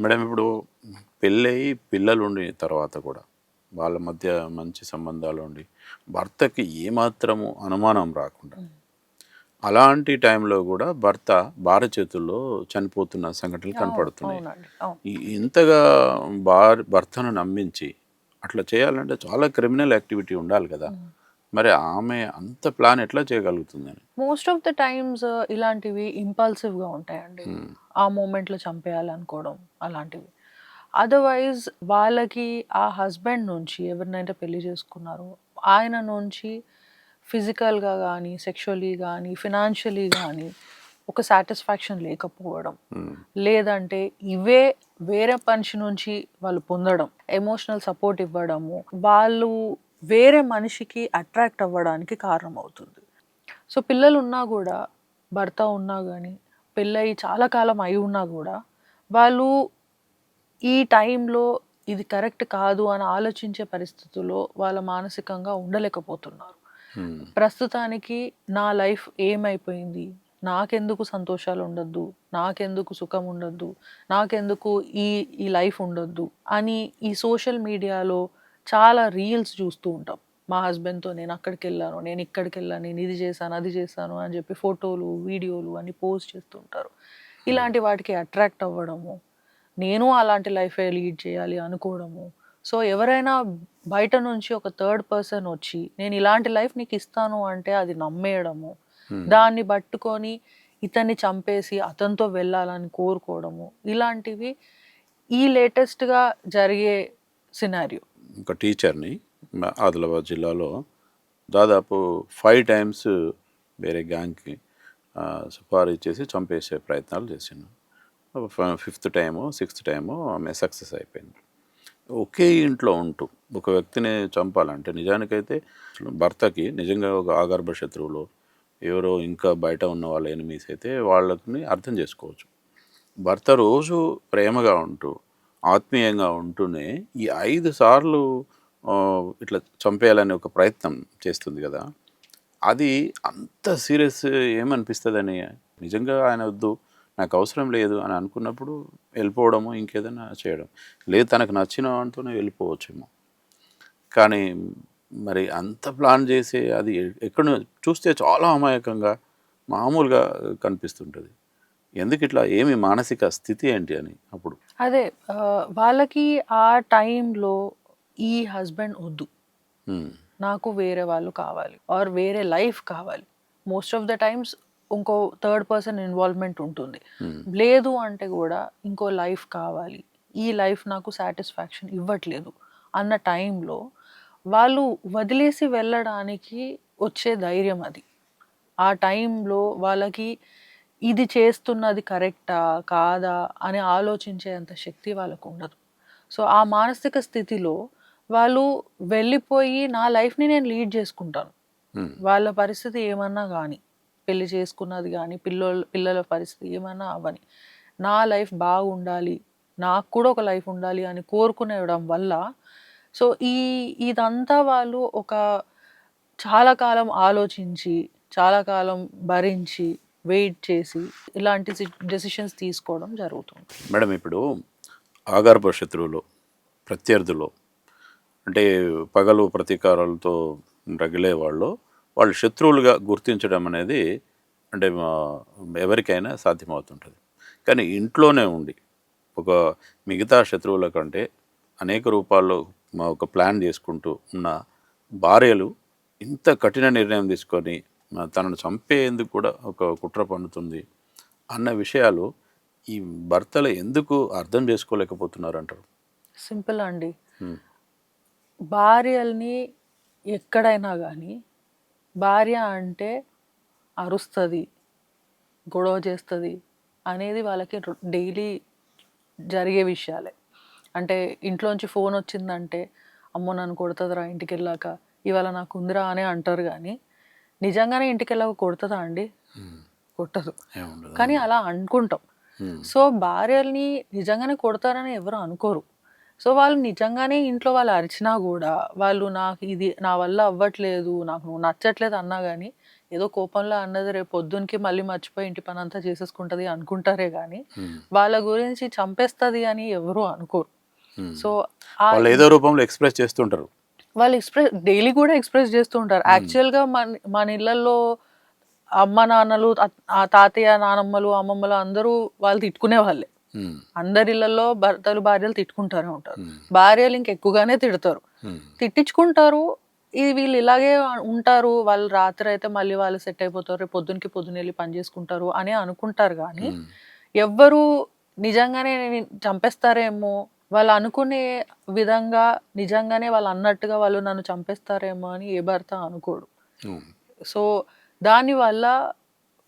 Madam ఇప్పుడు పెళ్ళయి పిల్లలు ఉండి తర్వాత కూడా వాళ్ళ మధ్య మంచి సంబంధాలు ఉండి భర్తకి ఏమాత్రము అనుమానం రాకుండా అలాంటి టైంలో కూడా భర్త భార్య చేతుల్లో చనిపోతున్న సంఘటనలు కనపడుతున్నాయి. ఇంతగా భార్య భర్తను నమ్మించి అట్లా చేయాలంటే చాలా క్రిమినల్ యాక్టివిటీ ఉండాలి కదా. మరి ఆమె అంత ప్లాన్ ఎట్లా చేయగలుగుతుందని? మోస్ట్ ఆఫ్ ద టైమ్స్ ఇలాంటివి impulsive గా ఉంటాయండి. Hmm. ఆ మూమెంట్లో చంపేయాలనుకోవడం అలాంటివి. అదర్వైజ్ వాళ్ళకి ఆ హస్బెండ్ నుంచి ఎవరినైతే పెళ్ళి చేసుకున్నారో ఆయన నుంచి ఫిజికల్గా కానీ సెక్షువలీ కానీ ఫినాన్షియలీ కానీ ఒక సాటిస్ఫాక్షన్ లేకపోవడం. ఉమ్, లేదంటే ఇవే వేరే మనిషి నుంచి వాళ్ళు పొందడం ఎమోషనల్ సపోర్ట్ ఇవ్వడము వాళ్ళు వేరే మనిషికి అట్రాక్ట్ అవ్వడానికి కారణం అవుతుంది సో పిల్లలు ఉన్నా కూడా భర్త ఉన్నా కానీ పెళ్ళయి చాలా కాలం అయి ఉన్నా కూడా వాళ్ళు ఈ టైంలో ఇది కరెక్ట్ కాదు అని ఆలోచించే పరిస్థితుల్లో వాళ్ళ మానసికంగా ఉండలేకపోతున్నారు. ప్రస్తుతానికి నా లైఫ్ ఏమైపోయింది? నాకెందుకు సంతోషాలు ఉండొద్దు? నాకెందుకు సుఖం ఉండొద్దు? నాకెందుకు ఈ ఈ లైఫ్ ఉండొద్దు? అని ఈ సోషల్ మీడియాలో చాలా రీల్స్ చూస్తూ ఉంటాం. మా హస్బెండ్తో నేను అక్కడికి వెళ్ళాను నేను ఇక్కడికి వెళ్ళాను నేను ఇది చేశాను అది చేశాను అని చెప్పి ఫోటోలు వీడియోలు అని పోస్ట్ చేస్తుంటారు ఇలాంటి వాటికి అట్రాక్ట్ అవ్వడము నేను అలాంటి లైఫే లీడ్ చేయాలి అనుకోవడము. సో ఎవరైనా బయట నుంచి ఒక థర్డ్ పర్సన్ వచ్చి నేను ఇలాంటి లైఫ్ నీకు ఇస్తాను అంటే అది నమ్మేయడము. దాన్ని పట్టుకొని ఇతన్ని చంపేసి అతనితో వెళ్ళాలని కోరుకోవడము. ఇలాంటివి ఈ లేటెస్ట్గా జరిగే సినారియో. ఒక టీచర్ని ఆదిలాబాద్ జిల్లాలో దాదాపు ఫైవ్ టైమ్స్ వేరే గ్యాంగ్కి సుపారీ చేసి చంపేసే ప్రయత్నాలు చేసాను ఫిఫ్త్ టైము సిక్స్త్ టైము ఆమె సక్సెస్ అయిపోయింది. ఒకే ఇంట్లో ఉంటూ ఒక వ్యక్తిని చంపాలంటే నిజానికైతే భర్తకి నిజంగా ఒక ఆగర్భ శత్రువులు ఎవరో ఇంకా బయట ఉన్న వాళ్ళ ఎనిమీస్ అయితే వాళ్ళని అర్థం చేసుకోవచ్చు. భర్త రోజు ప్రేమగా ఉంటూ ఆత్మీయంగా ఉంటూనే ఈ ఐదు సార్లు ఇట్లా చంపేయాలనే ఒక ప్రయత్నం చేస్తుంది కదా. అది అంత సీరియస్ ఏమనిపిస్తుందని నిజంగా ఆయన వద్దు నాకు అవసరం లేదు అని అనుకున్నప్పుడు వెళ్ళిపోవడము ఇంకేదైనా చేయడం. లేదు తనకు నచ్చిన వాటితోనే వెళ్ళిపోవచ్చేమో. కానీ మరి అంత ప్లాన్ చేసి అది ఎక్కడ చూస్తే చాలా అమాయకంగా మామూలుగా కనిపిస్తుంటుంది. ఎందుకు ఇట్లా ఏమి మానసిక స్థితి ఏంటి అని అప్పుడు? అదే వాళ్ళకి ఆ టైంలో ఈ హస్బెండ్ వద్దు. నాకు వేరే వాళ్ళు కావాలి ఆర్ వేరే లైఫ్ కావాలి. మోస్ట్ ఆఫ్ ద టైమ్స్ ఇంకో థర్డ్ పర్సన్ ఇన్వాల్వ్మెంట్ ఉంటుంది. లేదు అంటే కూడా ఇంకో లైఫ్ కావాలి. ఈ లైఫ్ నాకు సాటిస్ఫాక్షన్ ఇవ్వట్లేదు అన్న టైంలో వాళ్ళు వదిలేసి వెళ్ళడానికి వచ్చే ధైర్యం అది. ఆ టైంలో వాళ్ళకి ఇది చేస్తున్నది కరెక్టా కాదా అని ఆలోచించేంత శక్తి వాళ్ళకు ఉండదు. సో ఆ మానసిక స్థితిలో వాళ్ళు వెళ్ళిపోయి నా లైఫ్ని నేను లీడ్ చేసుకుంటాను. వాళ్ళ పరిస్థితి ఏమన్నా కానీ పెళ్ళి చేసుకున్నది కానీ పిల్లల పిల్లల పరిస్థితి ఏమన్నా అవని నా లైఫ్ బాగుండాలి నాకు కూడా ఒక లైఫ్ ఉండాలి అని కోరుకునేవడం వల్ల సో ఈ ఇదంతా వాళ్ళు ఒక చాలా కాలం ఆలోచించి చాలా కాలం భరించి వెయిట్ చేసి ఇలాంటి డెసిషన్స్ తీసుకోవడం జరుగుతుంది. మేడం ఇప్పుడు ఆగర్భ శత్రువులు ప్రత్యర్థులు అంటే పగలు ప్రతీకారాలతో రగిలే వాళ్ళు వాళ్ళు శత్రువులుగా గుర్తించడం అనేది అంటే మా- ఎవరికైనా సాధ్యమవుతుంటుంది. కానీ ఇంట్లోనే ఉండి ఒక మిగతా శత్రువుల కంటే అనేక రూపాల్లో మా ఒక ప్లాన్ చేసుకుంటూ ఉన్న భార్యలు ఇంత కఠిన నిర్ణయం తీసుకొని తనను చంపేందుకు కూడా ఒక కుట్ర పన్నుతుంది అన్న విషయాలు ఈ భర్తలు ఎందుకు అర్థం చేసుకోలేకపోతున్నారు అంటారు? సింపుల్ అండి. భార్యల్ని ఎక్కడైనా కానీ భార్య అంటే అరుస్తుంది గొడవ చేస్తుంది అనేది వాళ్ళకి డైలీ జరిగే విషయాలే. అంటే ఇంట్లోంచి ఫోన్ వచ్చిందంటే అమ్మో నన్ను కొడుతుందిరా ఇంటికి వెళ్ళాక ఇవాళ నాకు ఉందిరా అని అంటారు కానీ నిజంగానే ఇంటికి వెళ్ళాక కొడుతుందా అండి? కొట్టదు. కానీ అలా అనుకుంటాం. సో భార్యల్ని నిజంగానే కొడతారని ఎవరు అనుకోరు. సో వాళ్ళు నిజంగానే ఇంట్లో వాళ్ళు అరిచినా కూడా వాళ్ళు నాకు ఇది నా వల్ల అవ్వట్లేదు నాకు నువ్వు నచ్చట్లేదు అన్నా కానీ ఏదో కోపంలో అన్నది రేపు పొద్దునకి మళ్ళీ మర్చిపోయి ఇంటి పని అంతా చేసేసుకుంటది అనుకుంటారే కానీ వాళ్ళ గురించి చంపేస్తుంది అని ఎవరు అనుకోరు. సో ఏదో రూపంలో ఎక్స్ప్రెస్ చేస్తుంటారు. వాళ్ళు ఎక్స్ప్రెస్ డైలీ కూడా ఎక్స్ప్రెస్ చేస్తూ ఉంటారు. యాక్చువల్గా మన మన ఇళ్ళలో అమ్మ నాన్నలు తాతయ్య నానమ్మలు అమ్మమ్మలు అందరూ వాళ్ళు తిట్టుకునే వాళ్ళే. ఉమ్, అందరి ఇళ్ళలో భర్తలు భార్యలు తిట్టుకుంటారే ఉంటారు. ఉమ్, భార్యలు ఇంకెక్కువగానే తిడతారు. తిట్టించుకుంటారు. ఇది వీళ్ళు ఇలాగే ఉంటారు. వాళ్ళు రాత్రి అయితే మళ్ళీ వాళ్ళు సెట్ అయిపోతారు. పొద్దునకి పొద్దున వెళ్ళి పని చేసుకుంటారు అని అనుకుంటారు కానీ. ఎవ్వరు నిజంగానే చంపేస్తారేమో వాళ్ళు అనుకునే విధంగా నిజంగానే వాళ్ళు అన్నట్టుగా వాళ్ళు నన్ను చంపేస్తారేమో అని ఏ భర్త అనుకోడు. సో దానివల్ల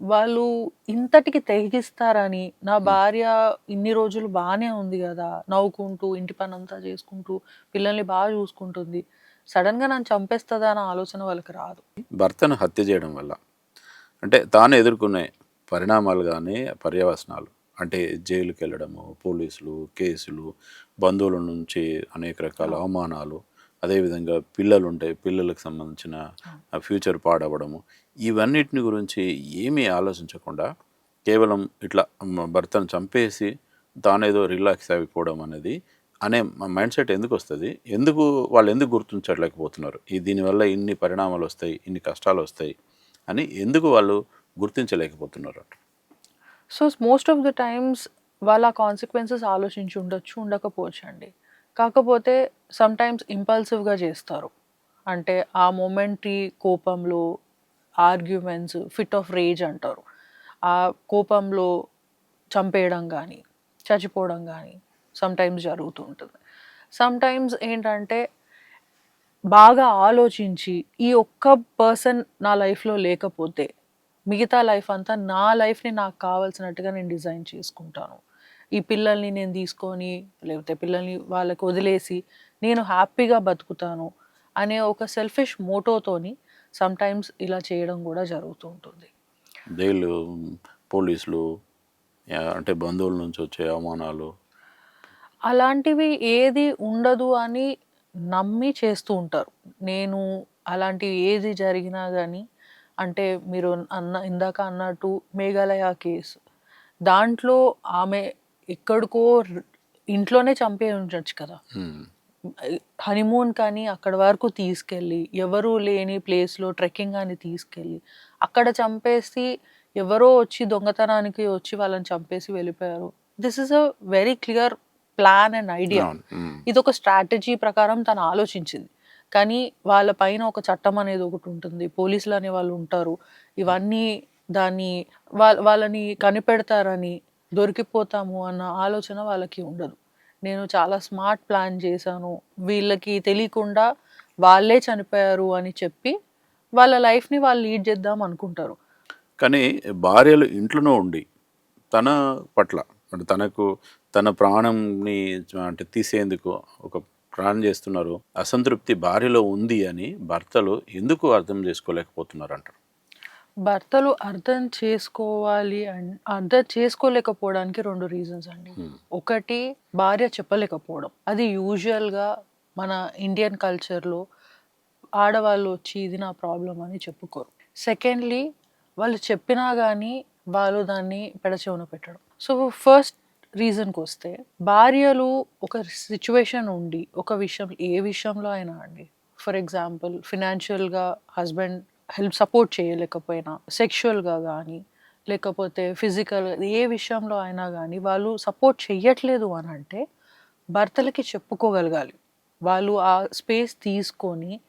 వాళ్ళు ఇంతటికి తెగిస్తారని నా భార్య ఇన్ని రోజులు బాగానే ఉంది కదా నవ్వుకుంటూ ఇంటి పని అంతా చేసుకుంటూ పిల్లల్ని బాగా చూసుకుంటుంది. సడన్గా నన్ను చంపేస్తుందా అన్న ఆలోచన వాళ్ళకి రాదు. భర్తను హత్య చేయడం వల్ల. అంటే తాను ఎదుర్కొనే పరిణామాలు కానీ పర్యవసనాలు అంటే జైలుకి వెళ్ళడము పోలీసులు కేసులు బంధువుల నుంచి అనేక రకాల అవమానాలు అదేవిధంగా పిల్లలు ఉంటాయి పిల్లలకు సంబంధించిన ఫ్యూచర్ పాడవడము ఇవన్నిటిని గురించి ఏమీ ఆలోచించకుండా కేవలం ఇట్లా భర్తను చంపేసి తానేదో రిలాక్స్ అయిపోవడం అనేది అనే మైండ్ సెట్ ఎందుకు వస్తుంది ఎందుకు వాళ్ళు ఎందుకు గుర్తించలేకపోతున్నారు ఈ దీనివల్ల ఇన్ని పరిణామాలు వస్తాయి ఇన్ని కష్టాలు వస్తాయి అని ఎందుకు వాళ్ళు గుర్తించలేకపోతున్నారు అంట so most of the times వాళ్ళ కాన్సిక్వెన్సెస్ ఆలోచించి ఉండొచ్చు ఉండకపోవచ్చు అండి కాకపోతే సమ్టైమ్స్ ఇంపల్సివ్గా చేస్తారు. అంటే ఆ మూమెంట్రీ కోపంలో ఆర్గ్యుమెంట్స్ ఫిట్ ఆఫ్ రేజ్ అంటారు. ఆ కోపంలో చంపేయడం కానీ చచ్చిపోవడం కానీ సమ్టైమ్స్ జరుగుతూ ఉంటుంది. సమ్టైమ్స్ ఏంటంటే బాగా ఆలోచించి ఈ ఒక్క పర్సన్ నా లైఫ్లో లేకపోతే మిగతా లైఫ్ అంతా నా లైఫ్ని నాకు కావాల్సినట్టుగా నేను డిజైన్ చేసుకుంటాను. ఈ పిల్లల్ని నేను తీసుకొని లేకపోతే పిల్లల్ని వాళ్ళకి వదిలేసి నేను హ్యాపీగా బతుకుతాను అనే ఒక సెల్ఫిష్ మోటోతోని సమ్ టైమ్స్ ఇలా చేయడం కూడా జరుగుతూ ఉంటుంది. జైలు పోలీసులు అంటే బంధువుల నుంచి వచ్చే అవమానాలు. అలాంటివి ఏది ఉండదు అని నమ్మి చేస్తూ ఉంటారు. నేను అలాంటివి ఏది జరిగినా కానీ అంటే మీరు అన్న ఇందాక అన్నట్టు మేఘాలయ కేసు. దాంట్లో ఆమె ఎక్కడికో ఇంట్లోనే చంపే ఉండొచ్చు కదా. హనీమూన్ కానీ అక్కడ వరకు తీసుకెళ్ళి ఎవరు లేని ప్లేస్లో ట్రెక్కింగ్ అని తీసుకెళ్ళి అక్కడ చంపేసి ఎవరో వచ్చి దొంగతనానికి వచ్చి వాళ్ళని చంపేసి వెళ్ళిపోయారు. This is a very clear plan and idea ఇది ఒక స్ట్రాటజీ ప్రకారం తను ఆలోచించింది. కానీ వాళ్ళ పైన ఒక చట్టం అనేది ఒకటి ఉంటుంది. పోలీసులు అనే వాళ్ళు ఉంటారు. ఇవన్నీ దాన్ని వాళ్ళ వాళ్ళని కనిపెడతారని దొరికిపోతాము అన్న ఆలోచన వాళ్ళకి ఉండదు. నేను చాలా స్మార్ట్ ప్లాన్ చేశాను. వీళ్ళకి తెలియకుండా వాళ్ళే చనిపోయారు అని చెప్పి వాళ్ళ లైఫ్ని వాళ్ళు లీడ్ చేద్దాం అనుకుంటారు. కానీ భార్యలు ఇంట్లోనే ఉండి తన పట్ల అంటే తనకు తన ప్రాణంని అంటే తీసేందుకు ఒక ప్రాణం చేస్తున్నారు. అసంతృప్తి భార్యలో ఉంది అని భర్తలు ఎందుకు అర్థం చేసుకోలేకపోతున్నారు అంటారు భర్తలు అర్థం చేసుకోవాలి అండ్ అర్థం చేసుకోలేకపోవడానికి రెండు రీజన్స్ అండి. ఒకటి భార్య చెప్పలేకపోవడం. అది యూజువల్గా మన ఇండియన్ కల్చర్లో ఆడవాళ్ళు వచ్చి ఇది నా ప్రాబ్లం అని చెప్పుకోరు. సెకండ్లీ వాళ్ళు చెప్పినా కానీ వాళ్ళు దాన్ని పెడచెవున పెట్టడం. సో ఫస్ట్ రీజన్కి వస్తే భార్యలు ఒక సిచ్యువేషన్ ఉండి ఒక విషయం ఏ విషయంలో అయినా అండి. ఫర్ ఎగ్జాంపుల్ ఫినాన్షియల్గా హస్బెండ్ హెల్ప్ సపోర్ట్ చేయలేకపోయినా సెక్షువల్గా కానీ లేకపోతే ఫిజికల్ ఏ విషయంలో అయినా కానీ వాళ్ళు సపోర్ట్ చెయ్యట్లేదు అని అంటే భర్తలకి చెప్పుకోగలగాలి. వాళ్ళు ఆ స్పేస్ తీసుకొని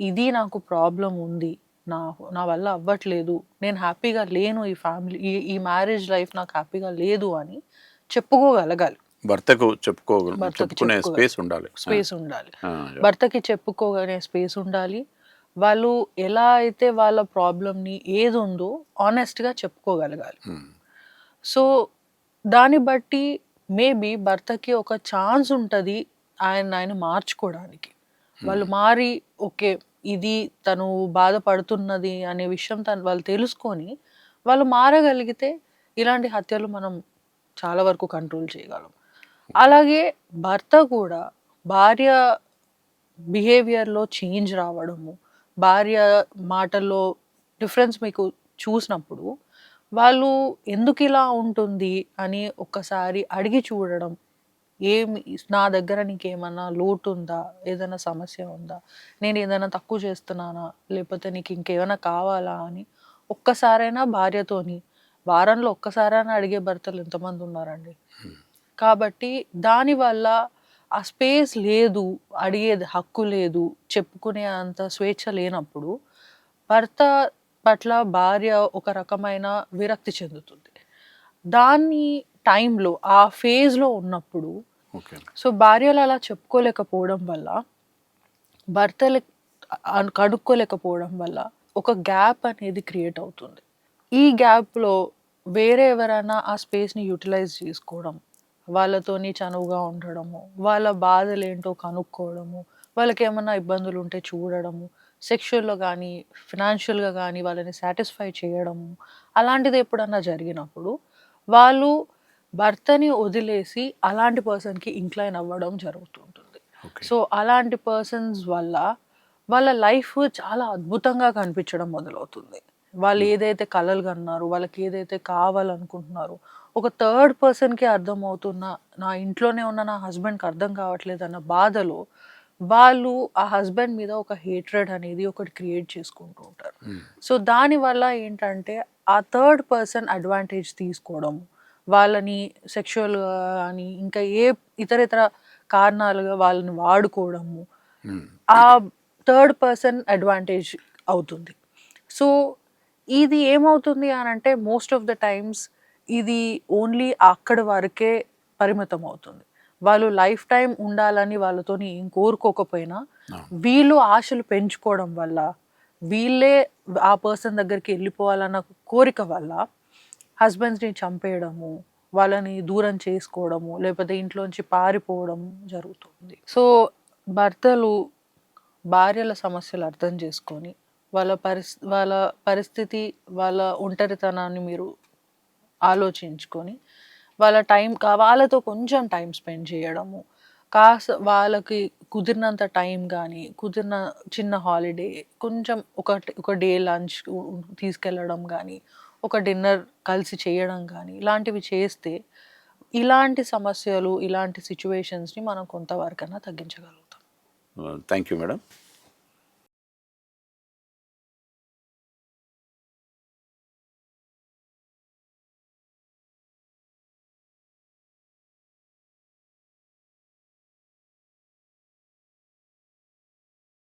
ఇది నాకు ప్రాబ్లం ఉంది నా నా వల్ల అవ్వట్లేదు నేను హ్యాపీగా లేను ఈ ఫ్యామిలీ ఈ ఈ మ్యారేజ్ లైఫ్ నాకు హ్యాపీగా లేదు అని చెప్పుకోగలగాలి. భర్తకు చెప్పుకోగల చెప్పుకునే స్పేస్ ఉండాలి. స్పేస్ ఉండాలి. భర్తకి చెప్పుకోగనే స్పేస్ ఉండాలి. వాళ్ళు ఎలా అయితే వాళ్ళ ప్రాబ్లమ్ని ఏది ఉందో ఆనెస్ట్గా చెప్పుకోగలగాలి. సో దాన్ని బట్టి మేబీ భర్తకి ఒక ఛాన్స్ ఉంటుంది ఆయన ఆయన మార్చుకోవడానికి. వాళ్ళు మారి ఓకే ఇది తను బాధపడుతున్నది అనే విషయం తను వాళ్ళు తెలుసుకొని వాళ్ళు మారగలిగితే ఇలాంటి హత్యలు మనం చాలా వరకు కంట్రోల్ చేయగలం. అలాగే భర్త కూడా భార్య బిహేవియర్లో చేంజ్ రావడము భార్య మాటల్లో డిఫరెన్స్ మీకు చూసినప్పుడు వాళ్ళు ఎందుకు ఇలా ఉంటుంది అని ఒక్కసారి అడిగి చూడడం ఏమి నా దగ్గర నీకేమన్నా లోటు ఉందా ఏదైనా సమస్య ఉందా నేను ఏదైనా తక్కువ చేస్తున్నానా లేకపోతే నీకు ఇంకేమైనా కావాలా అని ఒక్కసారైనా భార్యతోని వారంలో ఒక్కసారైనా అడిగే భర్తలు ఎంతమంది ఉన్నారండి? కాబట్టి దానివల్ల ఆ స్పేస్ లేదు అడిగేది హక్కు లేదు చెప్పుకునే అంత స్వేచ్ఛ లేనప్పుడు భర్త పట్ల భార్య ఒక రకమైన విరక్తి చెందుతుంది. దాన్ని టైంలో ఆ ఫేజ్లో ఉన్నప్పుడు సో భార్యలు అలా చెప్పుకోలేకపోవడం వల్ల భర్తలు కనుక్కోలేకపోవడం వల్ల ఒక గ్యాప్ అనేది క్రియేట్ అవుతుంది. ఈ గ్యాప్లో వేరే ఎవరైనా ఆ స్పేస్ని యూటిలైజ్ చేసుకోవడం వాళ్ళతోని చనువుగా ఉండడము వాళ్ళ బాధలు ఏంటో కనుక్కోవడము వాళ్ళకి ఏమైనా ఇబ్బందులు ఉంటే చూడడము సెక్షువల్లో కానీ ఫినాన్షియల్గా కానీ వాళ్ళని సాటిస్ఫై చేయడము అలాంటిది ఎప్పుడన్నా జరిగినప్పుడు వాళ్ళు భర్తని వదిలేసి అలాంటి పర్సన్కి ఇంక్లైన్ అవ్వడం జరుగుతుంటుంది. సో అలాంటి పర్సన్స్ వల్ల వాళ్ళ లైఫ్ చాలా అద్భుతంగా కనిపించడం మొదలవుతుంది. వాళ్ళు ఏదైతే కలలు కన్నారు వాళ్ళకి ఏదైతే కావాలనుకుంటున్నారో ఒక థర్డ్ పర్సన్కి అర్థమవుతున్న నా ఇంట్లోనే ఉన్న నా హస్బెండ్కి అర్థం కావట్లేదు అన్న బాధలో వాళ్ళు ఆ హస్బెండ్ మీద ఒక హేట్రెడ్ అనేది ఒకటి క్రియేట్ చేసుకుంటూ ఉంటారు. సో దానివల్ల ఏంటంటే ఆ థర్డ్ పర్సన్ అడ్వాంటేజ్ తీసుకోవడం వాళ్ళని సెక్షువల్ అని ఇంకా ఏ ఇతర ఇతర కారణాలుగా వాళ్ళని వాడుకోవడము ఆ థర్డ్ పర్సన్ అడ్వాంటేజ్ అవుతుంది. సో ఇది ఏమవుతుంది అని అంటే మోస్ట్ ఆఫ్ ద టైమ్స్ ఇది ఓన్లీ అక్కడి వరకే పరిమితం అవుతుంది వాళ్ళు లైఫ్ టైం ఉండాలని వాళ్ళతోని ఏం కోరుకోకపోయినా వీళ్ళు ఆశలు పెంచుకోవడం వల్ల వీళ్ళే ఆ పర్సన్ దగ్గరికి వెళ్ళిపోవాలన్న కోరిక వల్ల హస్బెండ్స్ని చంపేయడము వాళ్ళని దూరం చేసుకోవడము లేకపోతే ఇంట్లోంచి పారిపోవడం జరుగుతుంది. సో భర్తలు భార్యల సమస్యలు అర్థం చేసుకొని వాళ్ళ పరిస్ వాళ్ళ పరిస్థితి వాళ్ళ ఒంటరితనాన్ని మీరు ఆలోచించుకొని వాళ్ళ టైం కా- వాళ్ళతో కొంచెం టైం స్పెండ్ చేయడము. కాస్త వాళ్ళకి కుదిరినంత టైం కానీ కుదిరిన చిన్న హాలిడే కొంచెం ఒక ఒక డే లంచ్ తీసుకెళ్ళడం కానీ ఒక డిన్నర్ కలిసి చేయడం కానీ ఇలాంటివి చేస్తే ఇలాంటి సమస్యలు ఇలాంటి సిచ్యువేషన్స్ని మనం కొంతవరకైనా తగ్గించగలుగుతాం. Thank you madam